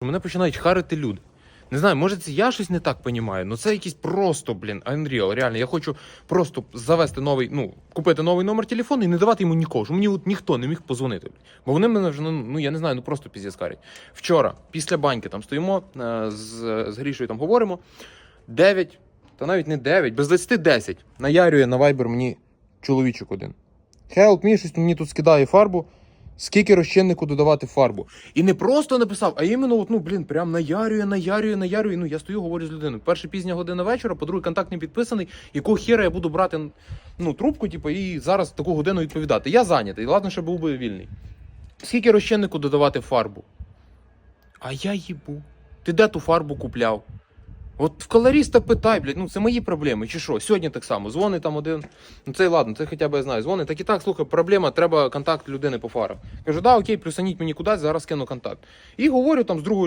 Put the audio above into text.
Мене починають харити люди. Не знаю, може це я щось не так розумію, але це якийсь просто, блін, Unreal. Реально, я хочу просто завести новий, ну, купити новий номер телефону і не давати йому нікого. Щоб мені от ніхто не міг позвонити. Бо вони мене вже, ну, ну я не знаю, ну просто піздець карять. Вчора, після баньки, там стоїмо е, з, з Грішою там говоримо. 9, та навіть не 9, без 20 10. Наярює на Viber мені чоловічок один. Help me, щось мені тут скидає фарбу. Скільки розчиннику додавати фарбу. І не просто написав, а іменно, от, ну, блін, прям наярює, наярює, наярює. Ну, я стою, говорю з людиною. Перша пізня година вечора, по-друге, контакт не підписаний. Якого хера я буду брати ну, трубку, типу, і зараз таку годину відповідати. Я зайнятий, ладно, що був би вільний. Скільки розчиннику додавати фарбу? А я їбу. Ти де ту фарбу купляв? От в колориста питай, блядь, ну це мої проблеми, чи що? Сьогодні так само. Дзвонить там один. Ну це ладно, це хоча б я знаю. Дзвони, Так і так, слухай, проблема, треба контакт людини по фарах. Кажу, да, окей, плюсаніть мені кудись, зараз кину контакт. І говорю там з другою людиною.